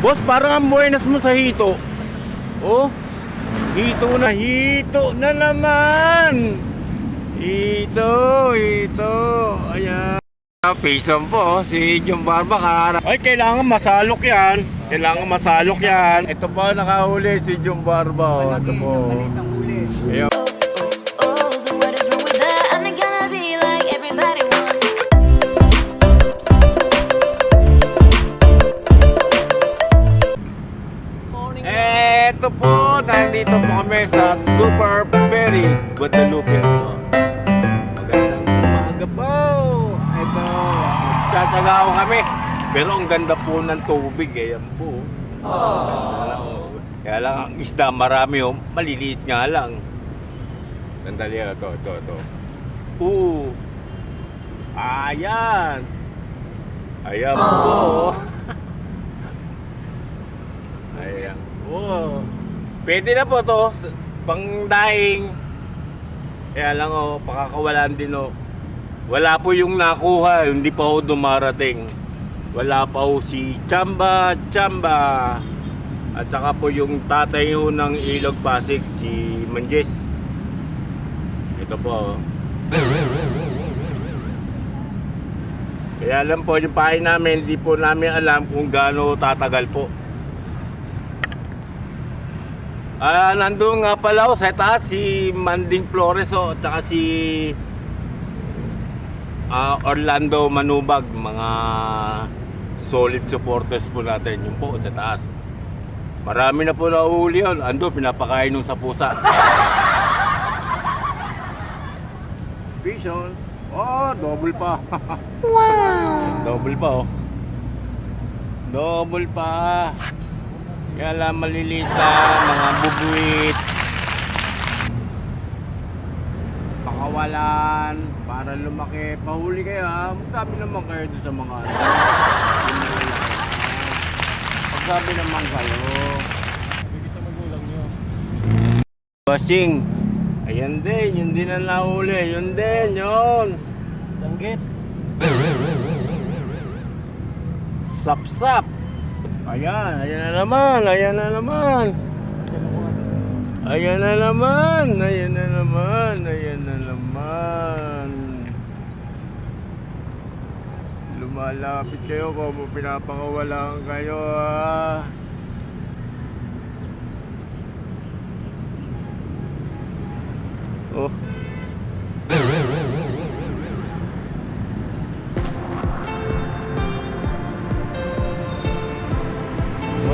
Boss, parang ang buenas mo sa hito. Oh, hito na, hito na naman. Hito, hito. Ayan. Ah, Pison po, si Jung Barba kaharap. Ay, kailangan masalok yan. Kailangan masalok yan. Ito po, nakahuli si Jung Barba. Oh, ito po. Ayan. Eto po, nandito po kami sa Super Berry Guadalupe Resort. Magandang umaga po. Ito, tsatsaga ko kami. Pero ang ganda po ng tubig, ayan po. Ganda lang, oh. Kaya lang ang isda marami, oh. maliliit nga lang. Sandali, ito, ito, ito. Oo. Ayan. Ayan po. Ayan. Oh. Pwede na po to. Pang daing. Kaya lang oh, pakakawalan din oh. Wala po yung nakuha, hindi pa ho dumarating. Wala pa ho si Chamba Chamba. At saka po yung tatay ho ng Ilog Pasig, si Manjes. Ito po. oh. Kaya lang po yung pahay namin, hindi po namin alam kung gaano tatagal po. Ah, nandun nga pala ako sa taas si Manding Flores oh, at saka si ah, Orlando Manubag, mga solid supporters po natin yung po sa taas. Marami na po nahuli yun. Ando, pinapakain nung sa pusa. Vision. Oh, double pa. wow. double pa oh. Double pa. Kaya lang maliliit na mga bubuit. Pakawalan para lumaki. Pahuli kayo ha. Magsabi naman kayo doon sa mga ano. Magsabi naman kayo. Bigay sa magulang nyo. Bossing. Ayan din, yun din ang nahuli. Yun din, yun. Danggit. Sap-sap. Ayan, ayan na naman, ayan na naman. Ayan na naman, ayan na naman, ayan na naman. Lumalapit kayo kung pinapakawalan kayo ah.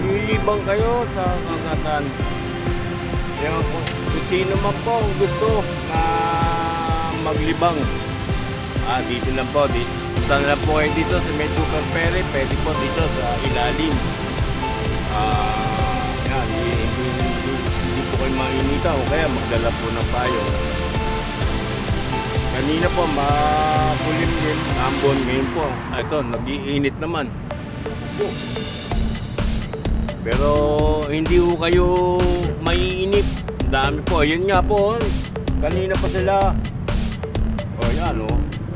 Malilibang kayo sa kangatan. Kaya kung sino man po ang gusto na maglibang. Ah, dito lang po. Dito. Saan lang po kayo dito sa Super Ferry. Pwede po dito sa ilalim. Ah, yan. Hindi, hindi, hindi, po kayo mainita o kaya magdala po ng payo. Kanina po, makulimlim. Ambon ngayon po. Ah, ito, nag-iinit naman. Po. Pero hindi ko kayo maiinip. Dami po. Ayun nga po. Kanina pa sila. O yan o.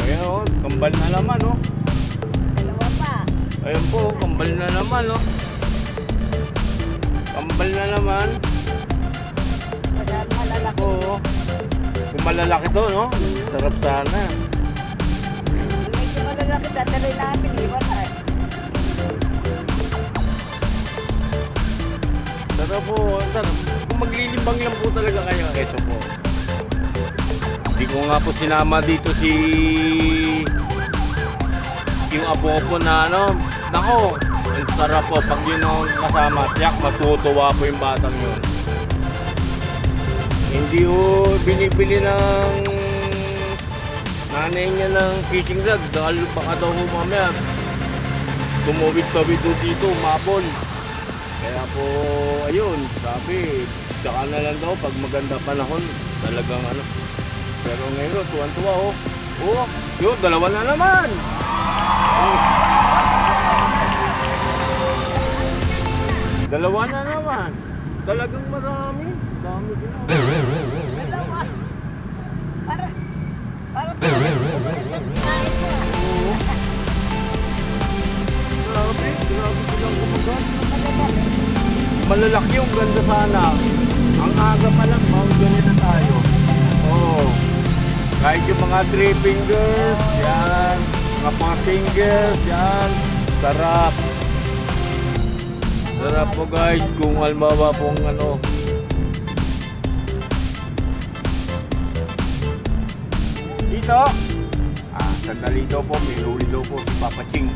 Ayan o. Kambal na naman o. Dalawa pa. Ayun po. Kambal na naman o. Kambal na naman. Madami malalaki. Oo. Kung malalaki to no. Sarap sana. Medyo malalaki. Dadalhin namin. Iwan Sarap po. Sarap. Kung maglilimbang lang po talaga kayo. Ito po. Hindi ko nga po sinama dito si yung apo ko na ano. Nako, ang sarap po. Pag yun ang kasama, tiyak matutuwa po yung batang yun. Hindi ko binibili ng nanay niya ng fishing rod dahil baka daw ho mamaya tumawid-tawid dito, mapon. Kaya po, ayun, sabi, tsaka na lang daw pag maganda panahon, talagang ano. Pero ngayon, tuwan-tuwa oh. Oh, yun, dalawa na naman. Oh. Dalawa na naman. Talagang marami. Dami din. Dalawa. Para. Para. Oo. Grabe, grabe silang gumagal. Malalaki yung ganda sana. Ang aga pa lang, bawal ganyan na tayo. Oo. Kahit yung mga three fingers, yan. Mga four fingers, yan. Sarap. Sarap po guys kung halimbawa pong ano. Dito. Ah, sandali daw po. May huli daw po si Papa Ching.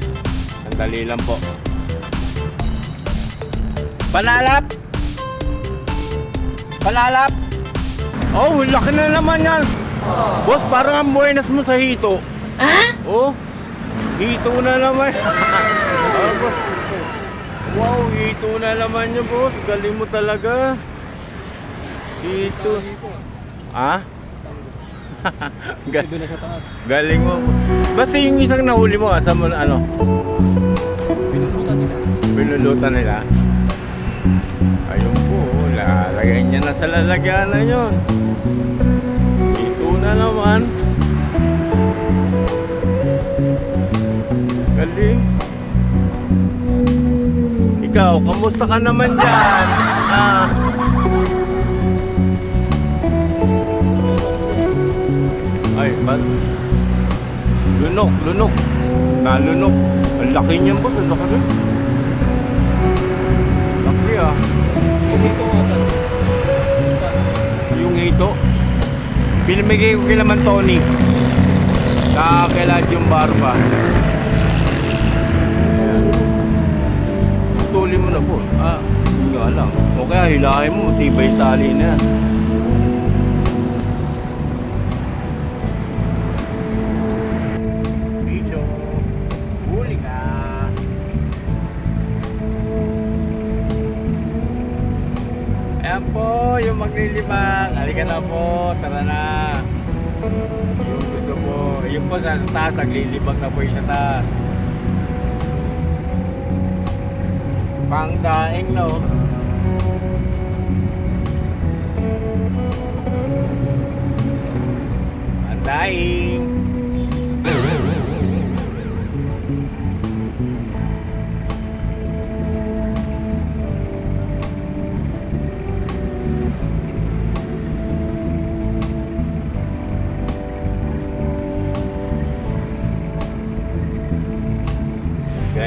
Sandali lang po. Palalap! Palalap! Oh, laki na naman yan. Boss, parang ang buenas mo sa hito. Ah? Oh, hito na naman. Ah, boss. Wow, hito na naman yun, boss. Galing mo talaga. Hito. Ah? Ga- Doon na sa taas. Galing mo. Basta yung isang nahuli mo, asa mo na ano? Pinuputan nila. Pinulutan nila. Ayun po, lalagay niya na sa lalagyanan yun. Ito na naman. Galing. Ikaw, kamusta ka naman dyan? Ah. Ay, ba't? Lunok, lunok. Nalunok. Ang laki niyan boss, ang laki. Ah. Nga sa... Yung ito. Pinamigay ko kila Tony. Sa kila yung barba. Tuli mo na po. Ah, hindi lang. O kaya hilahin mo, tibay tali na yan. Po, yung maglilibang. Halika na po, tara na. Yung gusto mo. Yun po sa taas, naglilibang na po yung sa taas. Pangdaing no. Pangdaing.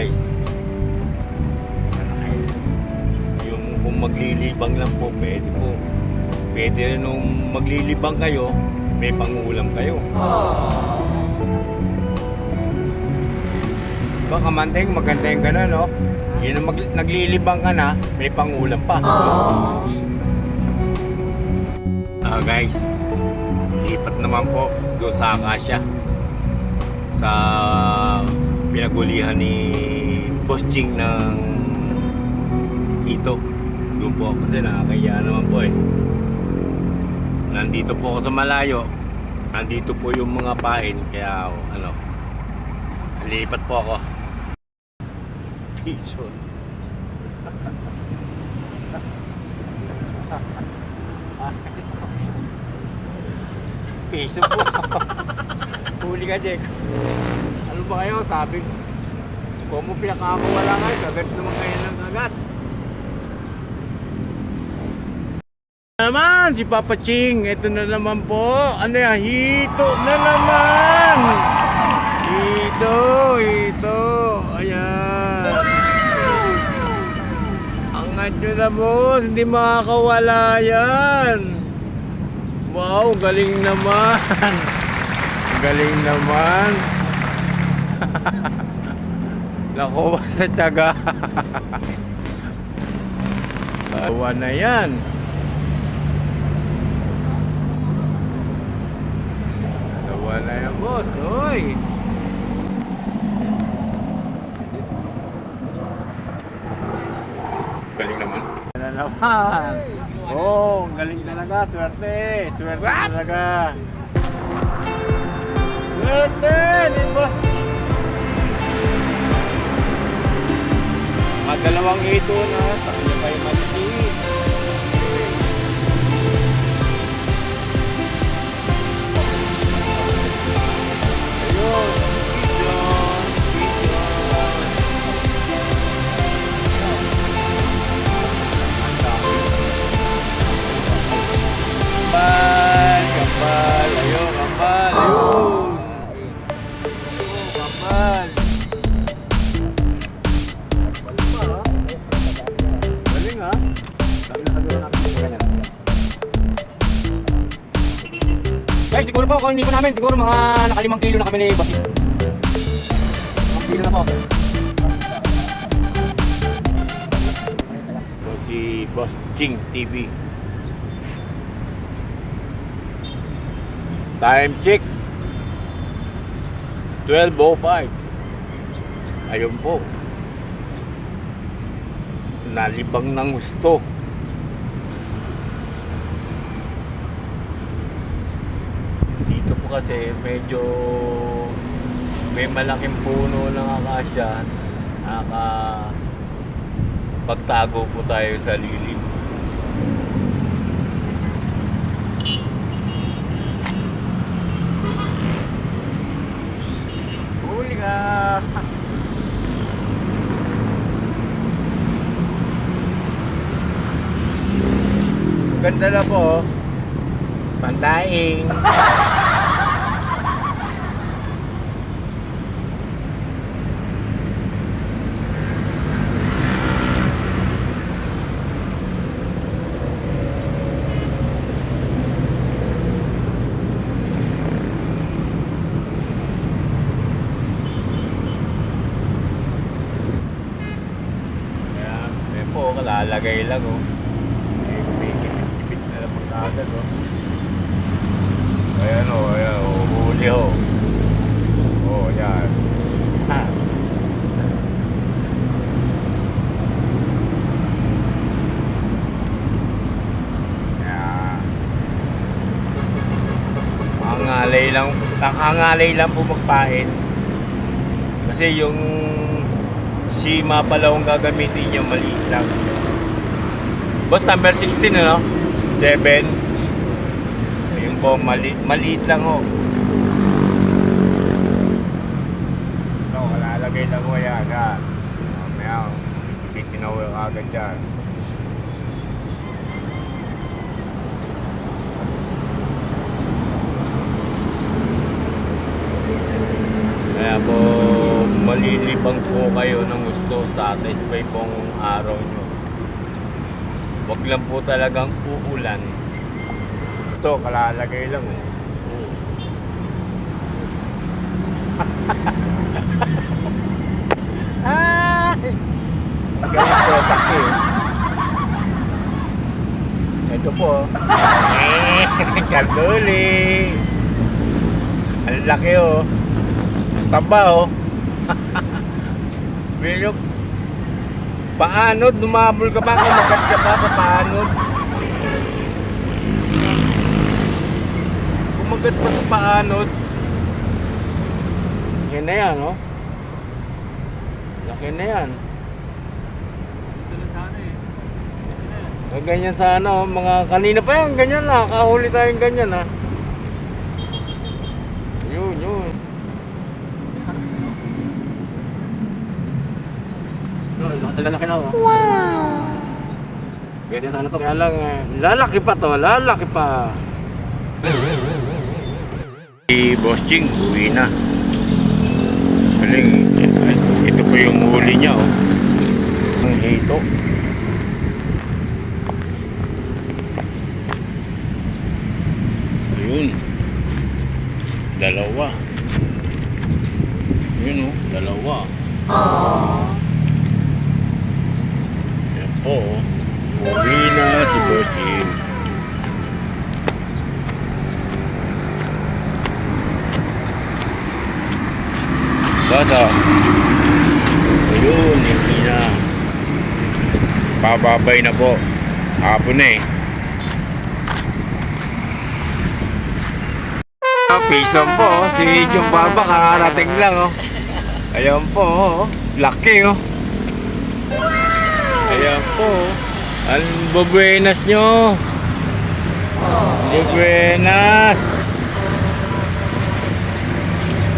Guys, yung kung maglilibang lang po, pwede po. Pwede nung maglilibang kayo, may pangulam kayo. Baka kamanteng, maganda yung gano'n, no? Yun ang mag- naglilibang ka na, may pangulam pa. Ah, guys, lipat naman po doon sa Akasya sa pinagulihan ni Boss Ching ng ito. Doon po ako kasi nakakaya naman po eh. Nandito po ako sa malayo. Nandito po yung mga pain kaya ano lilipat po ako. Picture. Piso po. Huli ka, Jack. Ba kayo? Sabi, kung mo pinakakawala kayo, kagat naman kayo ng kagat. naman si Papa Ching. Ito na naman po. Ano yan? Hito na naman. Hito, hito. Ayan. Angat nyo na boss. Hindi makakawala yan. Wow, galing naman. Galing naman. Nakuha sa tiyaga. Tawa na yan. Tawa na yan, boss. Hoy! Galing naman. Na naman. Oh, galing talaga. Swerte. Swerte talaga. Swerte! Ni boss. Madalawang ito na. Takila kayo maliliit. Namin, siguro mga nakalimang kilo na kami ni Boss. Limang kilo na po. Si Boss Ching TV. Time check. 12.05. Ayun po. Nalibang ng gusto. Dito po kasi medyo may malaking puno ng akasya. Naka pagtago po tayo sa lilim. Huli ka! Ganda na po. oh. Pandaing. Kaya, eh po, kalalagay lang oh. Eh, may kipit-kipit na lang agad oh. Ayan oh, ayan oh, huli oh. Oh, yan. Ha. Yan. Nangangalay lang, nangangalay lang po magpain. Kasi yung Shima pala kung gagamitin nyo, maliit lang. Boss, number 16 ano? 7. Ayun po, mali maliit lang ho. Ito, kalalagay lang ho yan, ha? Mamaya, bitin ako agad dyan. Kaya po, malilibang po kayo ng gusto satisfy pong araw nyo. Huwag lang po talagang uulan. Ito, kalalagay lang. Ay! Galing po, taki. Ito po. Eh, karduli. Ang laki oh. Taba oh. Bilog. Paanod, dumabol ka pa, kumagat ka pa sa paanod. Kumagat pa sa paanod. Yan na yan, oh. Laki na yan. Ah, Ganyan sana, oh. mga kanina pa yan, ganyan na. Kahuli tayong ganyan, ha. Yun, yun. Lalaki na, oh. Wow! Ganyan sana to. Kaya lang, eh, lalaki pa to, lalaki pa. Si Boss Ching, uwi na. Galing, ito po yung huli niya, oh. Ang hito. Ayun. Dalawa. Yun oh, dalawa. Yan po. Uwi na si Bossing. Bata. Ayun, hindi na. Pababay na po. Hapon na eh. Ah, Pison po, oh. si Jung Baba kakarating lang oh. Ayan po, oh. laki oh. Ayan po, ang bubuenas nyo. Bubuenas.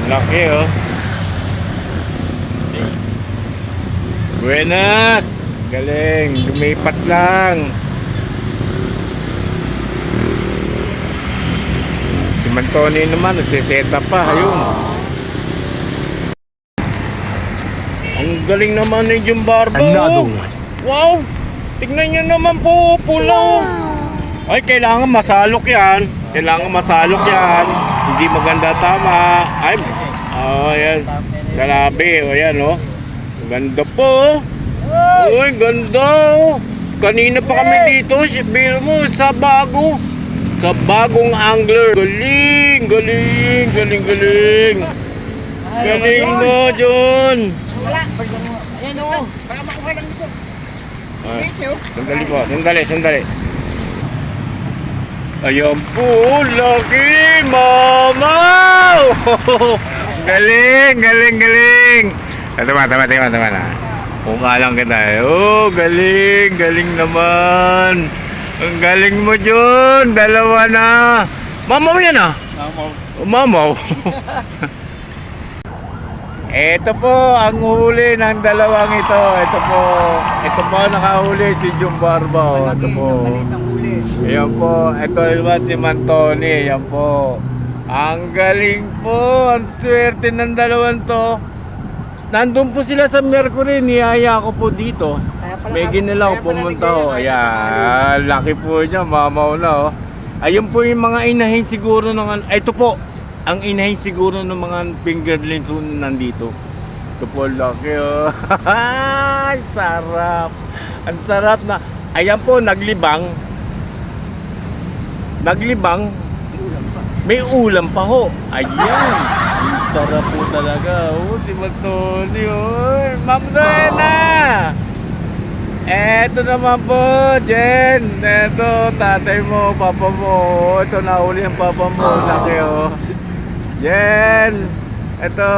Laki oh. Buenas. Galing, lumipat lang. Si Mantoni naman, nagsiseta pa, ayun. Ang galing naman ni Jum Barbo. Another one. Wow! Tignan nyo naman po, pula. oh. Ay, kailangan masalok yan. Kailangan masalok yan. Hindi maganda tama. Ay, oh, ayan. Salabi, o yan, oh. Ganda po. Uy, ganda. oh. Kanina pa kami dito. Biro mo, sa bago. Sa bagong angler. Galing, galing, galing, galing. Galing mo, John. Wala. Ayan o. Baka makuha lang dito. Ah, sandali po, sandali, sandali. Ayan po, laki, mama! galing, galing, galing. Tama, tama, tama, tama na. Mukha lang kita. eh. Oh, galing, galing naman. Ang galing mo, John. Dalawa na. Mamaw yan ah. Oh, Mamaw. Ito po ang huli ng dalawang ito. Ito po. Ito po nakahuli si Jung Barba. oh. Ito po. Ayan po. Ito naman si Mantoni. Ayan po. Ang galing po. Ang swerte ng dalawang to. Nandun po sila sa Mercury. Niyaya ko po dito. May ginilaw. Pumunta na tayo Ayan. Laki po niya. Mamaw na oh. Ayun po yung mga inahin siguro ng... Ito po. Ang inahin siguro ng mga fingerlings nandito. Ito po laki oh. Ay, sarap. Ang sarap na. Ayan po, naglibang. Naglibang. May ulam pa ho. Ayan. Sarap po talaga. Oh, si Magtoni. Oh. Ma'am Rena. Eto naman po, Jen. Eto, tatay mo, papa mo. Ito, nahuli ang papa mo. Laki, oh. Jen. Eto.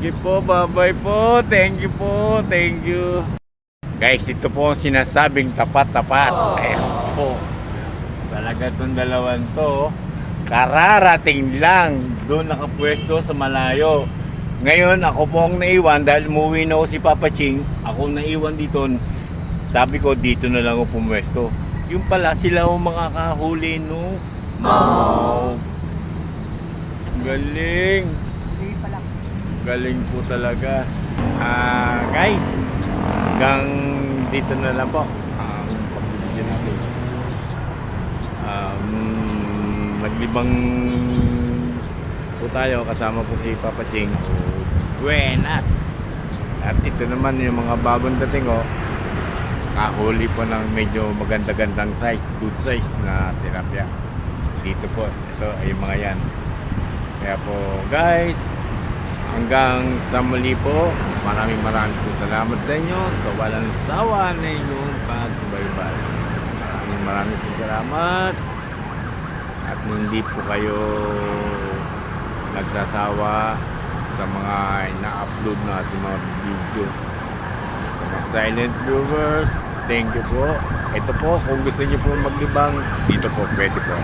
Sige po, bye-bye po. Thank you po. Thank you. Guys, ito po ang sinasabing tapat-tapat. Ayan po. Talaga itong dalawan to. Kararating lang. Doon nakapwesto sa malayo. Ngayon, ako po ang naiwan dahil umuwi na ako si Papa Ching. Ako naiwan dito. Sabi ko, dito na lang ako pumwesto. Yung pala, sila ang makakahuli no. Wow. Galing. Galing po talaga. Ah, guys, hanggang dito na lang po ang pag-video natin. Um, naglibang po tayo kasama po si Papa Ching. Buenas! At ito naman yung mga bagong dating oh. Kahuli po ng medyo maganda-gandang size, good size na tilapia. Dito po, ito ay mga yan. Kaya po guys, hanggang sa muli po, maraming maraming po salamat sa inyo sa walang sawa na inyong pagsubaybay. Maraming maraming po salamat. At hindi po kayo nagsasawa sa mga ina-upload natin mga video sa mga silent viewers thank you po. Ito po kung gusto niyo po maglibang dito po pwede po.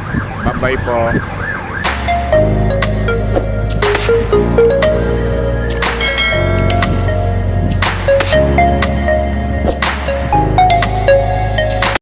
Bye bye po